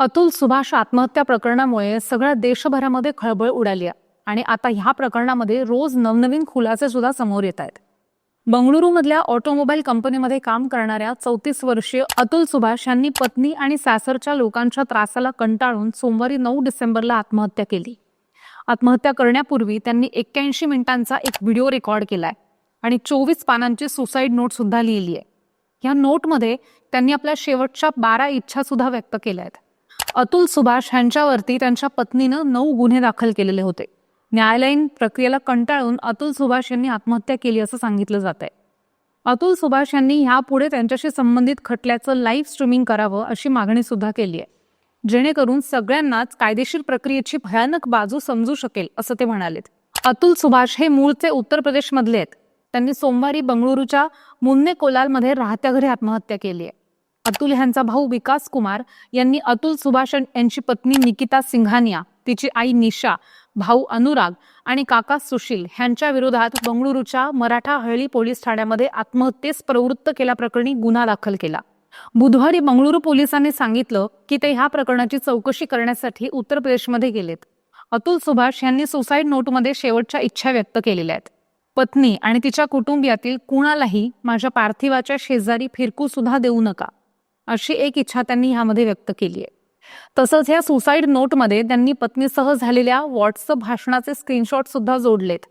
अतुल सुभाष आत्महत्या प्रकरणामुळे सगळ्या देशभरामध्ये खळबळ उडाली आहे. आणि आता ह्या प्रकरणामध्ये रोज नवनवीन खुलासे सुद्धा समोर येत आहेत. बंगळुरूमधल्या ऑटोमोबाईल कंपनीमध्ये काम करणाऱ्या चौतीस वर्षीय अतुल सुभाष यांनी पत्नी आणि सासरच्या लोकांच्या त्रासाला कंटाळून सोमवारी नऊ डिसेंबरला आत्महत्या केली. आत्महत्या करण्यापूर्वी त्यांनी एक्क्याऐंशी मिनिटांचा एक व्हिडिओ रेकॉर्ड केलाय आणि चोवीस पानांची सुसाईड नोट सुद्धा लिहिली आहे या नोटमध्ये त्यांनी आपल्या शेवटच्या बारा इच्छा सुद्धा व्यक्त केल्या आहेत अतुल सुभाष यांच्यावरती त्यांच्या पत्नीनं नऊ गुन्हे दाखल केलेले होते. न्यायालयीन प्रक्रियेला कंटाळून अतुल सुभाष यांनी आत्महत्या केली असं सांगितलं जात आहे अतुल सुभाष यांनी ह्यापुढे त्यांच्याशी संबंधित खटल्याचं लाईव्ह स्ट्रीमिंग करावं अशी मागणी सुद्धा केली आहे जेणेकरून सगळ्यांनाच कायदेशीर प्रक्रियेची भयानक बाजू समजू शकेल असं ते म्हणालेत. अतुल सुभाष हे मूळचे उत्तर प्रदेशमधले आहेत. त्यांनी सोमवारी बंगळुरूच्या मुन्ने कोलालमध्ये राहत्या घरी आत्महत्या केली आहे अतुल ह्यांचा भाऊ विकास कुमार यांनी अतुल सुभाष यांची पत्नी निकिता सिंघानिया तिची आई निशा भाऊ अनुराग आणि काका सुशील ह्यांच्या विरोधात बंगळुरूच्या मराठा हळली पोलीस ठाण्यामध्ये आत्महत्येस प्रवृत्त केल्याप्रकरणी गुन्हा दाखल केला. बुधवारी बंगळुरू पोलिसांनी सांगितलं की ते ह्या प्रकरणाची चौकशी करण्यासाठी उत्तर प्रदेशमध्ये गेलेत. अतुल सुभाष यांनी सुसाईड नोटमध्ये शेवटच्या इच्छा व्यक्त केलेल्या आहेत. पत्नी आणि तिच्या कुटुंबियातील कुणालाही माझ्या पार्थिवाच्या शेजारी फिरकू सुद्धा देऊ नका. अशी एक इच्छा त्यांनी ह्यामध्ये व्यक्त केली आहे. तसंच या सुसाईड नोटमध्ये त्यांनी पत्नीसह झालेल्या व्हॉट्सअप भाषणाचे स्क्रीनशॉट सुद्धा जोडलेत.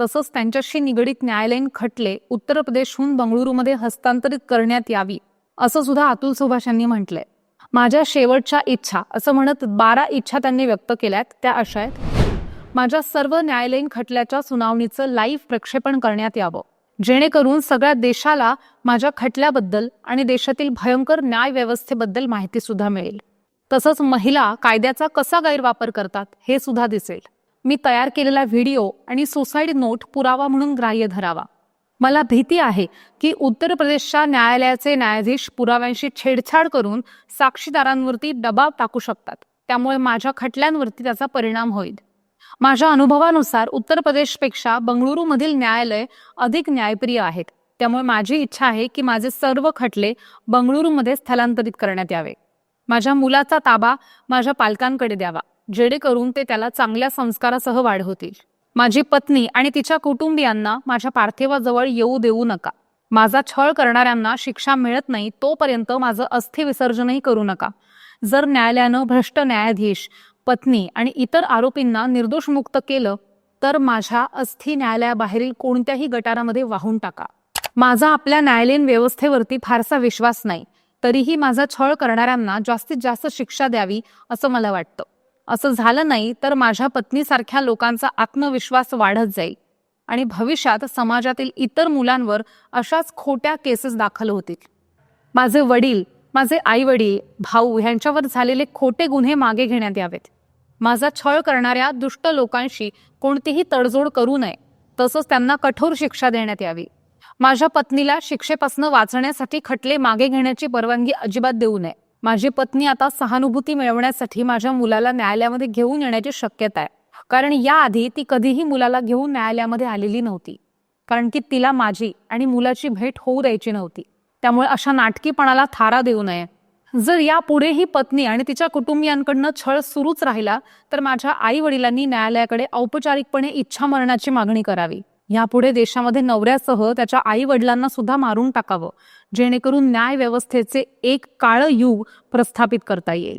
तसंच त्यांच्याशी निगडीत न्यायालयीन खटले उत्तर प्रदेशहून बंगळुरूमध्ये हस्तांतरित करण्यात यावी असं सुद्धा अतुल सुभाष यांनी म्हटलंय. माझ्या शेवटच्या इच्छा असं म्हणत बारा इच्छा त्यांनी व्यक्त केल्यात त्या अशा आहेत. माझ्या सर्व न्यायालयीन खटल्याच्या सुनावणीचं लाईव्ह प्रक्षेपण करण्यात यावं. जेणेकरून सगळ्या देशाला माझ्या खटल्याबद्दल आणि देशातील भयंकर न्याय व्यवस्थेबद्दल माहिती सुद्धा मिळेल. तसंच महिला कायद्याचा कसा गैरवापर करतात हे सुद्धा दिसेल. मी तयार केलेला व्हिडिओ आणि सुसाईड नोट पुरावा म्हणून ग्राह्य धरावा. मला भीती आहे की उत्तर प्रदेशच्या न्यायालयाचे न्यायाधीश पुराव्यांशी छेडछाड करून साक्षीदारांवरती दबाव टाकू शकतात. त्यामुळे माझ्या खटल्यांवरती त्याचा परिणाम होईल. माझ्या अनुभवानुसार उत्तर प्रदेशपेक्षा बंगळुरूमधील न्यायालय अधिक न्यायप्रिय आहेत. त्यामुळे माझी इच्छा आहे की माझे सर्व खटले बंगळुरूमध्ये स्थलांतरित करण्यात यावे. माझ्या मुलाचा ताबा माझ्या पालकांकडे द्यावा जेणेकरून ते त्याला चांगल्या संस्कारासह वाढवतील. माझी पत्नी आणि तिच्या कुटुंबियांना माझ्या पार्थिवाजवळ येऊ देऊ नका. माझा छळ करणाऱ्यांना शिक्षा मिळत नाही तोपर्यंत माझं अस्थि विसर्जनही करू नका. जर न्यायालयानं भ्रष्ट न्यायाधीश पत्नी आणि इतर आरोपींना निर्दोष मुक्त केलं तर माझ्या अस्थि न्यायालयाबाहेरील कोणत्याही गटारामध्ये वाहून टाका. माझा आपल्या न्यायालयीन व्यवस्थेवरती फारसा विश्वास नाही. तरीही माझा छळ करणाऱ्यांना जास्तीत जास्त शिक्षा द्यावी असं मला वाटतं. असं झालं नाही तर माझ्या पत्नीसारख्या लोकांचा आत्मविश्वास वाढत जाईल आणि भविष्यात समाजातील इतर मुलांवर अशाच खोट्या केसेस दाखल होतील. माझे वडील माझे आई वडील भाऊ ह्यांच्यावर झालेले खोटे गुन्हे मागे घेण्यात यावेत. माझा छळ करणाऱ्या दुष्ट लोकांशी कोणतीही तडजोड करू नये तसंच त्यांना कठोर शिक्षा देण्यात यावी. माझ्या पत्नीला शिक्षेपासून वाचण्यासाठी खटले मागे घेण्याची परवानगी अजिबात देऊ नये. माझी पत्नी आता सहानुभूती मिळवण्यासाठी माझ्या मुलाला न्यायालयामध्ये घेऊन येण्याची शक्यता आहे. कारण याआधी ती कधीही मुलाला घेऊन न्यायालयामध्ये आलेली नव्हती. कारण की तिला माझी आणि मुलाची भेट होऊ द्यायची नव्हती. त्यामुळे अशा नाटकीपणाला थारा देऊ नये. जर यापुढेही पत्नी आणि तिच्या कुटुंबियांकडनं छळ सुरूच राहिला तर माझ्या आई वडिलांनी न्यायालयाकडे औपचारिकपणे इच्छा मरणाची मागणी करावी. यापुढे देशामध्ये नवऱ्यासह त्याच्या आई वडिलांना सुद्धा मारून टाकावं जेणेकरून न्याय व्यवस्थेचे एक काळं युग प्रस्थापित करता येईल.